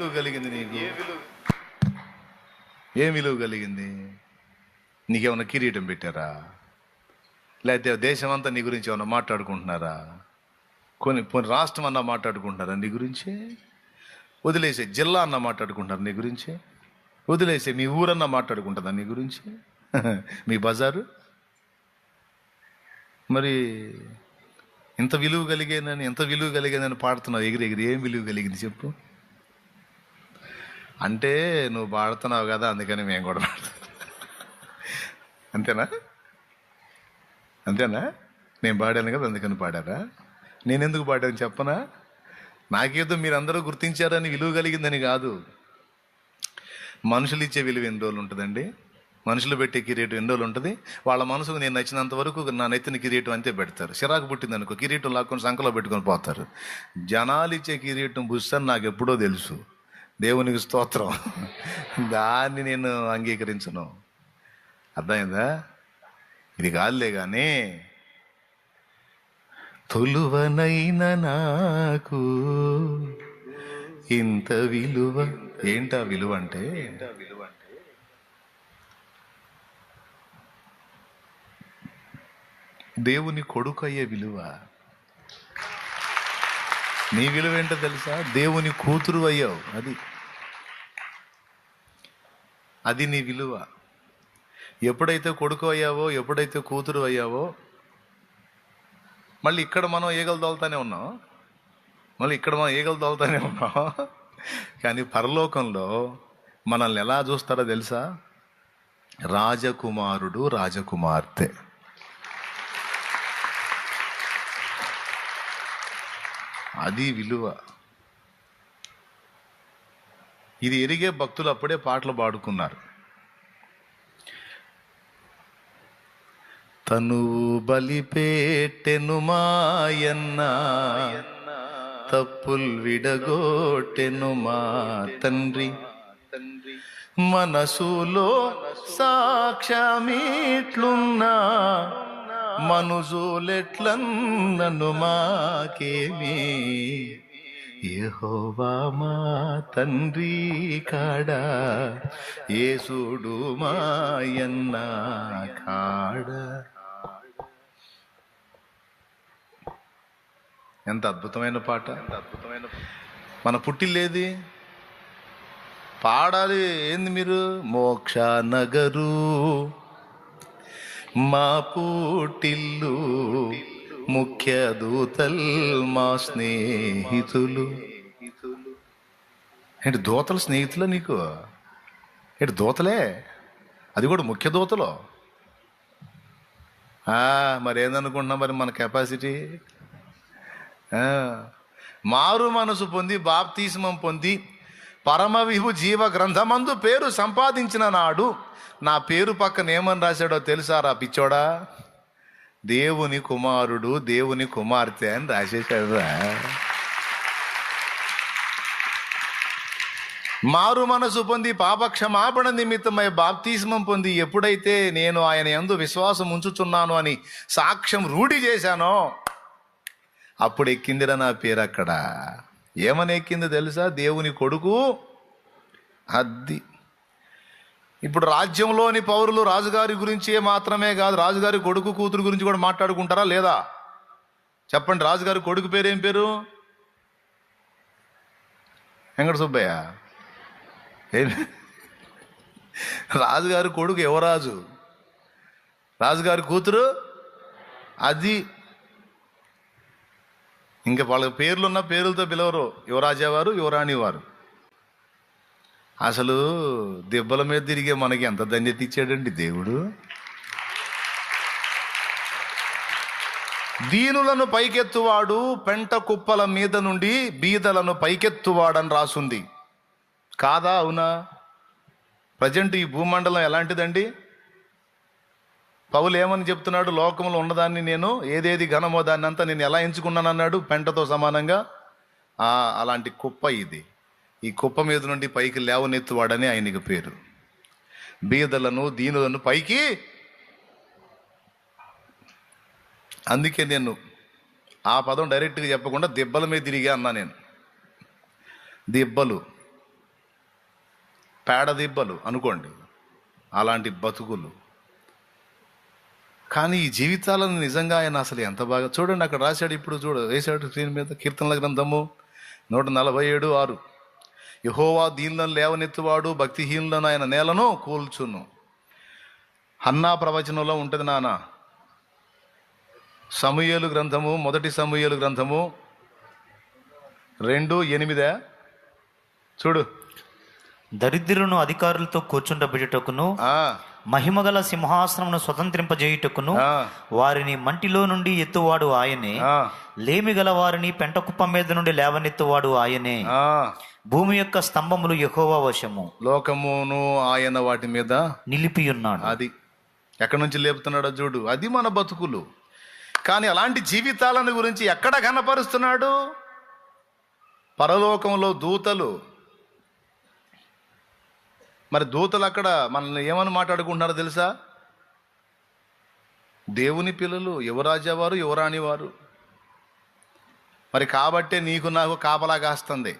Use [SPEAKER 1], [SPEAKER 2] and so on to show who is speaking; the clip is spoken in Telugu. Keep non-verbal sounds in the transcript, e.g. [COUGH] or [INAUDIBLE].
[SPEAKER 1] విలువ కలిగింది నీకు? ఏం విలువ? కలిగింది? నీకేమన్నా కిరీటం పెట్టారా? లేకపోతే దేశం అంతా నీ గురించి ఏమన్నా మాట్లాడుకుంటున్నారా? కొన్ని కొన్ని రాష్ట్రం అన్నా మాట్లాడుకుంటున్నారా నీ గురించి? వదిలేసే జిల్లా అన్న మాట్లాడుకుంటారు నీ గురించి? వదిలేసే మీ ఊరన్నా మాట్లాడుకుంటుందా నీ గురించి? [LAUGHS] మీ బజారు? మరి ఇంత విలువ కలిగేనని ఎంత విలువ కలిగేనని పాడుతున్నావు ఎగిరి ఎగిరి ఏం విలువ కలిగింది చెప్పు. అంటే నువ్వు పాడుతున్నావు కదా అందుకని మేము కూడా పాడుతున్నాం. అంతేనా? అంతేనా? నేను పాడాను కదా అందుకని పాడారా? నేను ఎందుకు పాడాను చెప్పనా? నాకేదో మీరందరూ గుర్తించారని విలువ కలిగిందని కాదు. మనుషులు ఇచ్చే విలువ ఎన్ని రోజులు ఉంటుందండి? మనుషులు పెట్టే కిరీటం ఎన్ని రోజులు ఉంటుంది? వాళ్ళ మనసుకు నేను నచ్చినంత వరకు నా నెత్తిన కిరీటం అంతే పెడతారు. చిరాకు పుట్టింది అనుకో కిరీటం లాక్కొని సంకలో పెట్టుకొని పోతారు. జనాలు ఇచ్చే కిరీటం బుస్సని నాకు ఎప్పుడో తెలుసు. దేవునికి స్తోత్రం. దాన్ని నేను అంగీకరించను. అర్థమైందా? ఇది కాదులే కానీ తొలువనైన నాకు ఇంత విలువ ఏంటా విలువ అంటే? దేవుని కొడుకు అయ్యే విలువ. నీ విలువ ఏంటో తెలుసా? దేవుని కూతురు అయ్యావు. అది. అది నీ విలువ. ఎప్పుడైతే కొడుకు అయ్యావో ఎప్పుడైతే కూతురు అయ్యావో మళ్ళీ ఇక్కడ మనం ఈగలు తోలుతానే ఉన్నాం. మళ్ళీ ఇక్కడ మనం ఈగలు తోలుతానే ఉన్నాం. కానీ పరలోకంలో మనల్ని ఎలా చూస్తారో తెలుసా? రాజకుమారుడు రాజకుమార్తె. అది విలువ. ఇది ఎరిగే భక్తులు అప్పుడే పాటలు పాడుకున్నారు. తనువు బలిపేటెను మాయన్న తప్పుల్ విడగోటెను మా తండ్రి. మనసులో సాక్ష్యమిట్లున్నా మనుజులెట్లన్నను మాకేమి యహోవా మా తండ్రి కాడా? ఏసుడు మాయన్న కాడా? ఎంత అద్భుతమైన పాట. ఎంత అద్భుతమైన మన పుట్టిల్లేది? పాడాలి ఏంది మీరు? మోక్ష నగరు మా పుట్టిల్లు ముఖ్య దూతల్ మా స్నేహితులు. ఏంటి దూతలు స్నేహితులు నీకు? ఏంటి దూతలే? అది కూడా ముఖ్య దూతలు? మరి ఏందనుకుంటున్నా మరి మన కెపాసిటీ మారు మనసు పొంది బాప్తీసమం పొంది పరమవిభు జీవ గ్రంథమందు పేరు సంపాదించిన నాడు నా పేరు పక్కన ఏమని రాశాడో తెలుసారా పిచ్చోడా? దేవుని కుమారుడు దేవుని కుమార్తె అని రాసేశాడురా. మారు మనసు పొంది పాపక్షమాపణ నిమిత్తమై బాప్తిస్మం పొంది ఎప్పుడైతే నేను ఆయన ఎందు విశ్వాసం ఉంచుచున్నాను అని సాక్ష్యం రూఢి చేశానో అప్పుడు ఎక్కిందిరా నా పేరు అక్కడ ఏమని ఎక్కింది తెలుసా? దేవుని కొడుకు అద్ది ఇప్పుడు రాజ్యంలోని పౌరులు రాజుగారి గురించే మాత్రమే కాదు రాజుగారి కొడుకు కూతురు గురించి కూడా మాట్లాడుకుంటారా లేదా? చెప్పండి రాజుగారి కొడుకు పేరేం పేరు? వెంకట సుబ్బయ్య రాజుగారి కొడుకు యువరాజు రాజుగారి కూతురు? అది. ఇంకా వాళ్ళ పేర్లున్న పేర్లతో పిలవరు. యువరాజా వారు యువరాణి వారు. అసలు దెబ్బల మీద తిరిగే మనకి ఎంత ధన్యత ఇచ్చాడండి దేవుడు. దీనులను పైకెత్తువాడు పెంట కుప్పల మీద నుండి బీదలను పైకెత్తువాడని రాసుంది. కాదా? అవునా? ప్రజెంట్ ఈ భూమండలం ఎలాంటిదండి? పౌలు ఏమని చెప్తున్నాడు? లోకంలో ఉన్నదాన్ని నేను ఏదేది ఘనమో దాన్ని అంతా నేను ఎలా ఎంచుకున్నాను అన్నాడు పెంటతో సమానంగా? అలాంటి కుప్ప ఇది. ఈ కుప్ప మీద నుండి పైకి లేవనెత్తువాడని ఆయనకి పేరు. బీదలను దీనులను పైకి. అందుకే నేను ఆ పదం డైరెక్ట్గా చెప్పకుండా దెబ్బల మీద తిరిగా అన్నా నేను. దెబ్బలు. పేడదిబ్బలు అనుకోండి. అలాంటి బతుకులు. కానీ ఈ జీవితాలను నిజంగా ఆయన అసలు ఎంత బాగా చూడండి అక్కడ రాశాడు ఇప్పుడు చూడ వేశాడు స్క్రీన్ మీద కీర్తనల గ్రంథము నూట నలభై ఏడు ఆరు. యహోవా దీనులను లేవనెత్తువాడు భక్తిహీనులను ఆయన నేలను కూల్చును. హన్నా ప్రవచనంలో ఉంటుంది నాన్న. సమూయేలు గ్రంథము మొదటి సమూయేలు గ్రంథము రెండు ఎనిమిదే. చూడు.
[SPEAKER 2] దరిద్రులను అధికారులతో కూర్చుండబెట్టుటకును మహిమగల సింహాసనమును స్వతంత్రింపజేయుటకును వారిని మంటిలో నుండి ఎత్తువాడు ఆయనే. లేమి గల వారిని పెంట కుప్ప మీద నుండి లేవనెత్తువాడు ఆయనే. భూమి యొక్క స్తంభములు యెహోవా వశము.
[SPEAKER 1] లోకమును ఆయన వాటి మీద
[SPEAKER 2] నిలిపి ఉన్నాడు
[SPEAKER 1] అది ఎక్కడి నుంచి లేపుతున్నాడో చూడు. అది మన బతుకులు. కానీ అలాంటి జీవితాలను గురించి ఎక్కడ కనపరుస్తున్నాడు పరలోకంలో దూతలు. మరి దూతలు అక్కడ మనల్ని ఏమని మాట్లాడుకుంటున్నారో తెలుసా? దేవుని పిల్లలు యువరాజా వారు యువరాణి వారు మరి కాబట్టే నీకు నాకు కాపలా కాస్తుంది.